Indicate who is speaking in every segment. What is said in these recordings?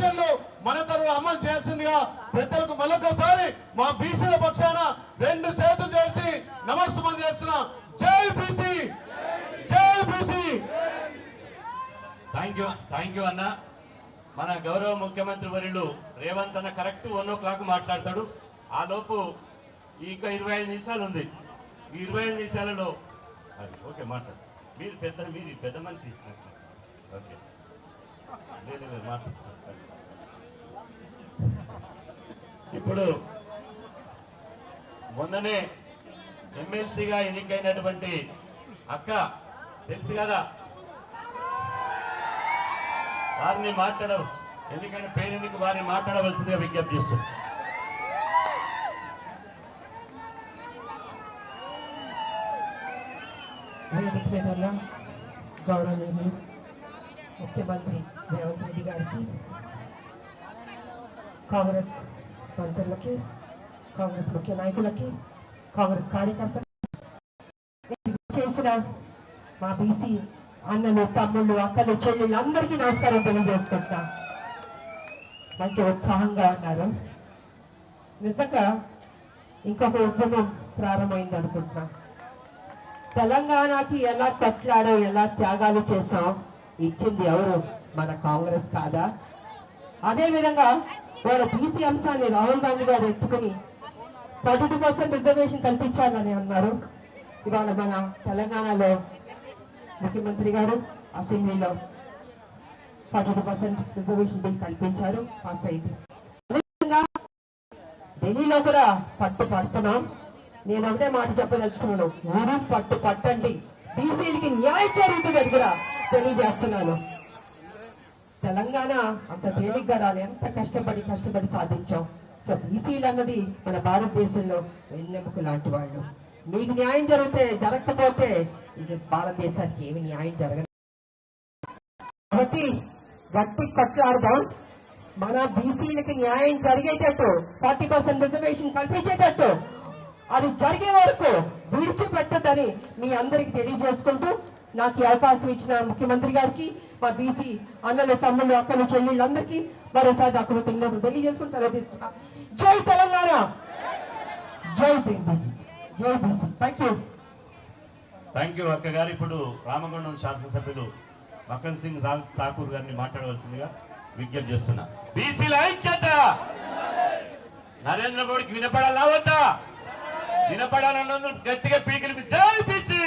Speaker 1: ఆలోచనలు మనందరూ అమలు చేయాల్సిందిగా పెద్దలకు మరొకసారి మా బీసీల పక్షాన రెండు చేతులు చేర్చి నమస్తమం చేస్తున్నా. జై బీసీ! జై BC!
Speaker 2: Thank you thank you అన్న. మన గౌరవ ముఖ్యమంత్రి వర్యులు రేవంత్ అన్న కరెక్ట్ వన్ ఓ క్లాక్ మాట్లాడతాడు. ఆ లోపు ఇంకా ఇరవై ఐదు నిమిషాలు ఉంది. ఈ ఇరవై ఐదు నిమిషాలలో అది ఓకే మాట్లాడు. మీరు పెద్ద మీరు పెద్ద మనిషి. ఓకే. ఇప్పుడు మొన్ననే ఎమ్మెల్సీగా ఎన్నికైనటువంటి అక్క తెలుసు కదా? వారిని మాట్లాడ ఎందుకంటే పేరెందుకు వారిని మాట్లాడవలసిందిగా విజ్ఞప్తి చేస్తుంది.
Speaker 3: గౌరవ ముఖ్యమంత్రి రేవంత్ రెడ్డి గారికి కాంగ్రెస్ మంత్రులకి కాంగ్రెస్ ముఖ్య నాయకులకి కాంగ్రెస్ కార్యకర్తలు చేసిన మా బీసీ అన్నలు తమ్ముళ్ళు అక్కలు చెల్లెళ్ళు అందరికీ నమస్కారం తెలియజేసుకుంటున్నా మంచి ఉత్సాహంగా ఉన్నారు. నిజంగా ఇంకొక ఉద్యమం ప్రారంభమైంది అనుకుంటున్నా. తెలంగాణకి ఎలా కొట్లాడో ఎలా త్యాగాలు చేసాం ఇచ్చింది ఎవరు? మన కాంగ్రెస్ కాదా? అదేవిధంగా వాళ్ళ బీసీ అంశాన్ని రాహుల్ గాంధీ గారు ఎత్తుకుని థర్టీ కోసం పర్సెంట్ రిజర్వేషన్ కల్పించాలని అన్నారు. ఇవాళ మన తెలంగాణలో ముఖ్యమంత్రి గారు అసెంబ్లీలో ఫార్టీ పర్సెంట్ రిజర్వేషన్ బిల్ కల్పించారు. పాస్ అయింది. అదేవిధంగా ఢిల్లీలో కూడా పట్టు పడుతున్నాం. నేను ఒకటే మాట చెప్పదలుచుకున్నాను. ఊరు పట్టు పట్టండి. బీసీలకి న్యాయం జరుగుతుందని కూడా తెలియజేస్తున్నాను. తెలంగాణ అంత తేలిగ్గా రాలి ఎంత కష్టపడి కష్టపడి సాధించాం. సో బీసీలు అన్నది మన భారతదేశంలో వెన్నెముక లాంటి వాళ్ళు. మీకు న్యాయం జరిగితే జరగకపోతే ఇది భారతదేశానికి ఏమి న్యాయం జరగదు. కాబట్టి గట్టి కొట్లాడదాం. మన బీసీలకి న్యాయం జరిగేటట్టు ఫార్టీ పర్సెంట్ రిజర్వేషన్ కల్పించేటట్టు అది జరిగే వరకు విడిచిపెట్టదని మీ అందరికి తెలియజేసుకుంటూ నాకు ఈ అవకాశం ఇచ్చిన ముఖ్యమంత్రి గారికి మా బీసీ అన్నలు తమ్ముళ్ళు అక్కలు చెల్లెళ్ళందరికీ మరోసారి నాకు కృతజ్ఞతలు తెలియజేసుకుంటూ తెలియజేస్తున్నా జై తెలంగాణ! జై బీసీ జై BC. Thank you
Speaker 2: thank you అక్క గారు. ఇప్పుడు రామగుండం శాసనసభ్యులు మకన్ సింగ్ రాజ్ ఠాకూర్ గారిని మాట్లాడవలసిందిగా విజ్ఞప్తి చేస్తున్నా. బీసీల ఐక్యత! నరేంద్ర మోడీకి వినపడాలా వద్దా? వినపడాలన్నందుకు గట్టిగా పీకిలి. జై బీసీ!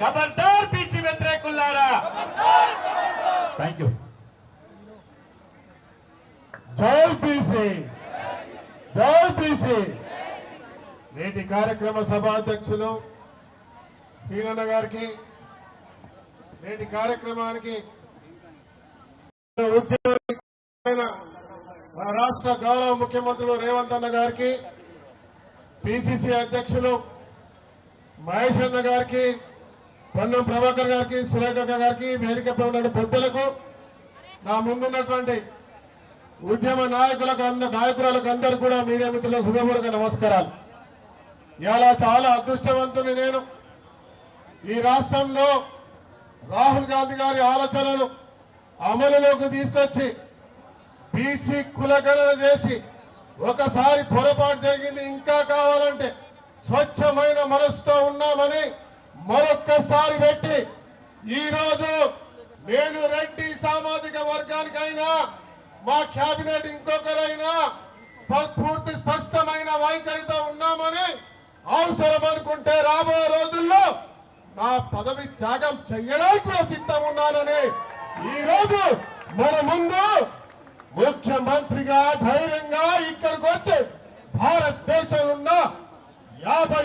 Speaker 2: ఖబర్దార్ బీసీ వ్యతిరేకులారా థ్యాంక్ యూ
Speaker 1: జై బీసీ. జై బీసీ. నేటి కార్యక్రమ సభాధ్యక్షులు శ్రీనన్న గారికి నేటి కార్యక్రమానికి రాష్ట్ర గౌరవ ముఖ్యమంత్రులు రేవంత్ అన్న గారికి పిసిసి అధ్యక్షులు మహేష్ అన్న గారికి పొన్నం ప్రభాకర్ గారికి సురేఖ గారికి వేదికపై ఉన్న పెద్దలకు నా ముందున్నటువంటి ఉద్యమ నాయకులకు అంద నాయకురాలకు అందరు కూడా మీడియా మిత్రులకు హృదయపూర్వక నమస్కారాలు. ఇలా చాలా అదృష్టవంతుని నేను. ఈ రాష్ట్రంలో రాహుల్ గాంధీ గారి ఆలోచనలు అమలులోకి తీసుకొచ్చి బీసీ కులగణన చేసి ఒకసారి పొరపాటు జరిగింది ఇంకా కావాలంటే స్వచ్ఛమైన మనసుతో ఉన్నామని మరొక్కసారి పెట్టి ఈ రోజు నేను రెడ్డి సామాజిక వర్గానికైనా మా కేబినెట్ ఇంకొకరైనా పూర్తి స్పష్టమైన వైఖరితో ఉన్నామని అవసరం అనుకుంటే రాబోయే రోజుల్లో నా పదవి త్యాగం చెయ్యడానికి కూడా సిద్ధం ఉన్నానని ఈ రోజు మన ముందు ముఖ్యమంత్రిగా ధైర్యంగా ఇక్కడికి వచ్చి భారతదేశంలో ఉన్న యాభై